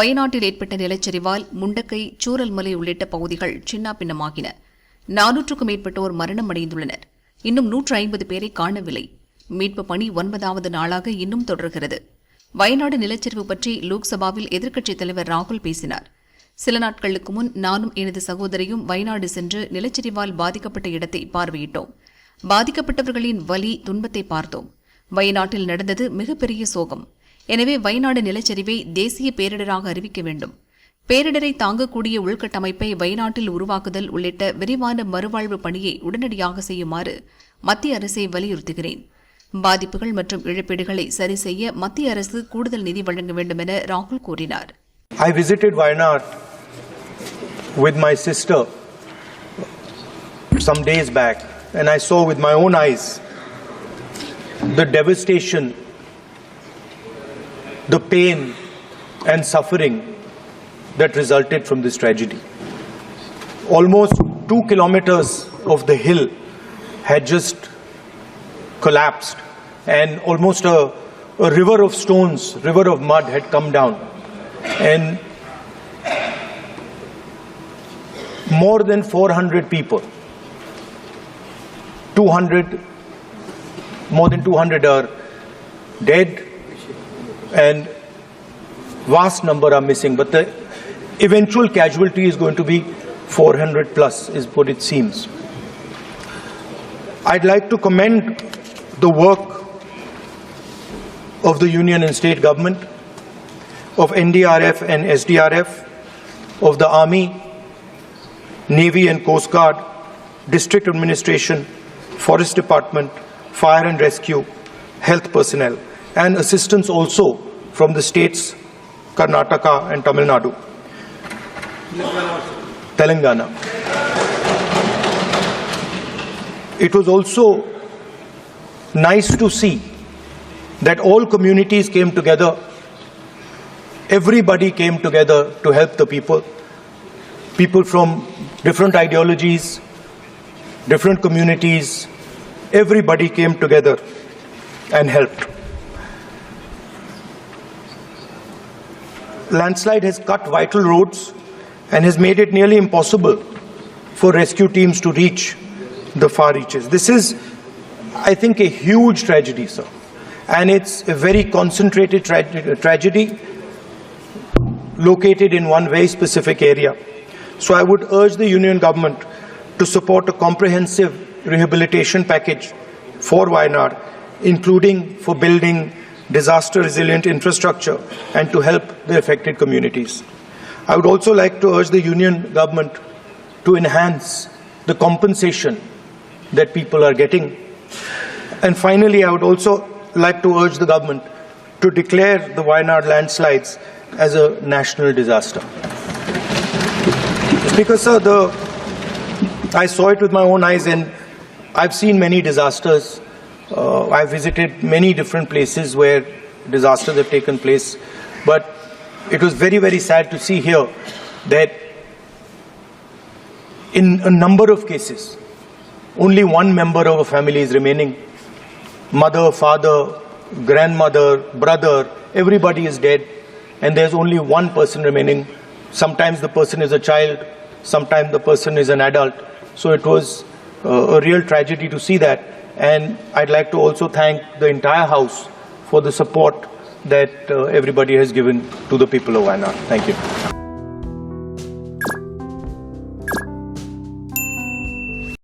வயநாட்டில் ஏற்பட்ட நிலச்சரிவால் முண்டக்கை சூரல்மலை உள்ளிட்ட பகுதிகள் சின்னாபின்னமாகின. நானூற்றுக்கும் மேற்பட்டோர் மரணம் அடைந்துள்ளனர் இன்னும் நூற்று ஐம்பது பேரை காணவில்லை. மீட்பு பணி ஒன்பதாவது நாளாக இன்னும் தொடர்கிறது. வயநாடு நிலச்சரிவு பற்றி லோக்சபாவில் எதிர்க்கட்சித் தலைவர் ராகுல் பேசினார். சில நாட்களுக்கு முன் நானும் எனது சகோதரியும் வயநாடு சென்று நிலச்சரிவால் பாதிக்கப்பட்ட இடத்தை பார்வையிட்டோம். பாதிக்கப்பட்டவர்களின் வலி துன்பத்தை பார்த்தோம். வயநாட்டில் நடந்தது மிகப்பெரிய சோகம். எனவே வயநாடு நிலச்சரிவை தேசிய பேரிடராக அறிவிக்க வேண்டும். பேரிடரை தாங்கக்கூடிய உள்கட்டமைப்பை வயநாட்டில் உருவாக்குதல் உள்ளிட்ட விரிவான மறுவாழ்வு பணியை உடனடியாக செய்யுமாறு மத்திய அரசை வலியுறுத்துகிறேன். பாதிப்புகள் மற்றும் இழப்பீடுகளை சரி செய்ய மத்திய அரசு கூடுதல் நிதி வழங்க வேண்டும் என ராகுல் கூறினார். I visited Wayanad with my sister some days back, and I saw with my own eyes the devastation, the pain, and suffering that resulted from this tragedy. Almost two kilometers of the hill had just collapsed, and almost a, a river of stones, river of mud had come down. And more than 400 people, 200, more than 200 are dead, and vast number are missing. But the eventual casualty is going to be 400 plus, is what it seems. I'd like to commend the work of the union and state government, of NDRF and SDRF, of the Army, Navy and Coast Guard, District Administration, Forest Department, Fire and Rescue, health personnel, and assistance also from the states Karnataka and Tamil Nadu. Telangana. It was also nice to see that all communities came together, everybody came together to help the people. People from different ideologies, different communities, everybody came together and helped. Landslide has cut vital roads and has made it nearly impossible for rescue teams to reach the far reaches. This is, I think, a huge tragedy, sir. And it's a very concentrated tra- tragedy located in one very specific area. So I would urge the union government to support a comprehensive rehabilitation package for Wayanad, including for building disaster resilient infrastructure and to help the affected communities. I would also like to urge the union government to enhance the compensation that people are getting. And finally, I would also like to urge the government to declare the Wayanad landslides as a national disaster. Because, sir, the, I saw it with my own eyes and I've seen many disasters. Uh, I've visited many different places where disasters have taken place. But it was very, very sad to see here that in a number of cases, only one member of a family is remaining. Mother, father, grandmother, brother, everybody is dead, and there's only one person remaining. Sometimes the person is a child, sometimes the person is an adult. So it was uh, a real tragedy to see that. And I'd like to also thank the entire House for the support that uh, everybody has given to the people of Wayanad. Thank you.